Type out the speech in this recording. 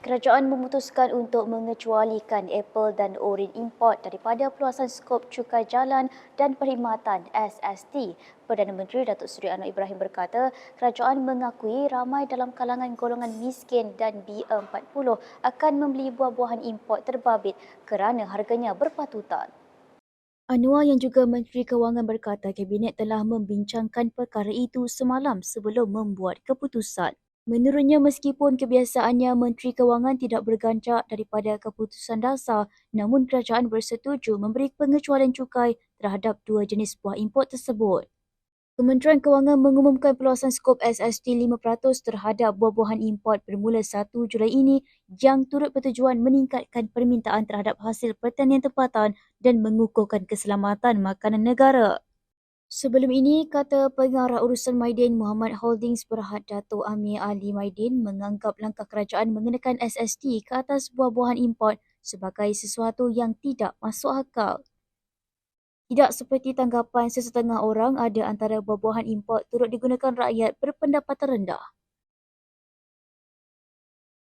Kerajaan memutuskan untuk mengecualikan Apple dan Orin import daripada peluasan skop cukai jalan dan perkhidmatan SST. Perdana Menteri Datuk Seri Anwar Ibrahim berkata, kerajaan mengakui ramai dalam kalangan golongan miskin dan B40 akan membeli buah-buahan import terbabit kerana harganya berpatutan. Anwar yang juga Menteri Kewangan berkata Kabinet telah membincangkan perkara itu semalam sebelum membuat keputusan. Menurutnya meskipun kebiasaannya Menteri Kewangan tidak berganjak daripada keputusan dasar namun kerajaan bersetuju memberi pengecualian cukai terhadap dua jenis buah import tersebut. Kementerian Kewangan mengumumkan peluasan skop SST 5% terhadap buah-buahan import bermula 1 Julai ini yang turut bertujuan meningkatkan permintaan terhadap hasil pertanian tempatan dan mengukuhkan keselamatan makanan negara. Sebelum ini, kata pengarah urusan Maidin Muhammad Holdings Berhad Dato' Amir Ali Maidin menganggap langkah kerajaan mengenakan SST ke atas buah-buahan import sebagai sesuatu yang tidak masuk akal. Tidak seperti tanggapan sesetengah orang ada antara buah-buahan import turut digunakan rakyat berpendapatan rendah.